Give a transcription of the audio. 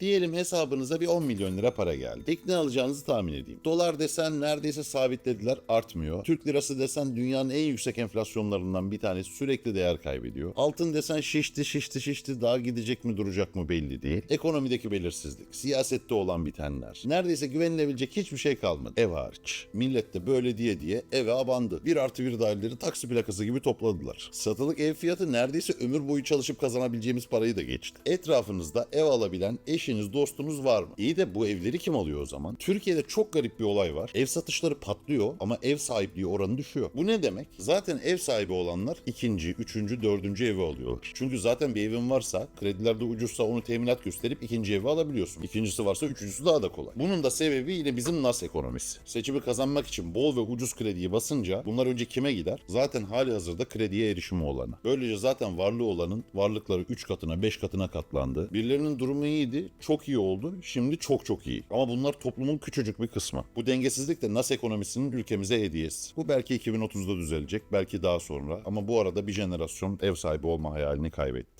Diyelim hesabınıza bir 10 milyon lira para geldi. İlk ne alacağınızı tahmin edeyim. Dolar desen neredeyse sabitlediler artmıyor. Türk lirası desen dünyanın en yüksek enflasyonlarından bir tanesi sürekli değer kaybediyor. Altın desen şişti şişti şişti daha gidecek mi duracak mı belli değil. Ekonomideki belirsizlik, siyasette olan bitenler. Neredeyse güvenilebilecek hiçbir şey kalmadı. Ev hariç. Millet de böyle diye diye eve abandı. Bir artı bir daireleri taksi plakası gibi topladılar. Satılık ev fiyatı neredeyse ömür boyu çalışıp kazanabileceğimiz parayı da geçti. Etrafınızda ev alabilen eşiniz, dostunuz var mı? İyi de bu evleri kim alıyor o zaman? Türkiye'de çok garip bir olay var. Ev satışları patlıyor ama ev sahipliği oranı düşüyor. Bu ne demek? Zaten ev sahibi olanlar ikinci, üçüncü, dördüncü evi alıyorlar. Çünkü zaten bir evin varsa, kredilerde ucuzsa onu teminat gösterip ikinci evi alabiliyorsun. İkincisi varsa üçüncüsü daha da kolay. Bunun da sebebi yine bizim nas ekonomisi. Seçimi kazanmak için bol ve ucuz krediyi basınca bunlar önce kime gider? Zaten hali hazırda krediye erişimi olana. Böylece zaten varlığı olanın varlıkları 3 katına 5 katına katlandı. Birilerinin durumu iyiydi, çok iyi oldu. Şimdi çok çok iyi. Ama bunlar toplumun küçücük bir kısmı. Bu dengesizlik de nas ekonomisinin ülkemize hediyesi. Bu belki 2030'da düzelecek, belki daha sonra. Ama bu arada bir jenerasyon ev sahibi olma hayalini kaybetti.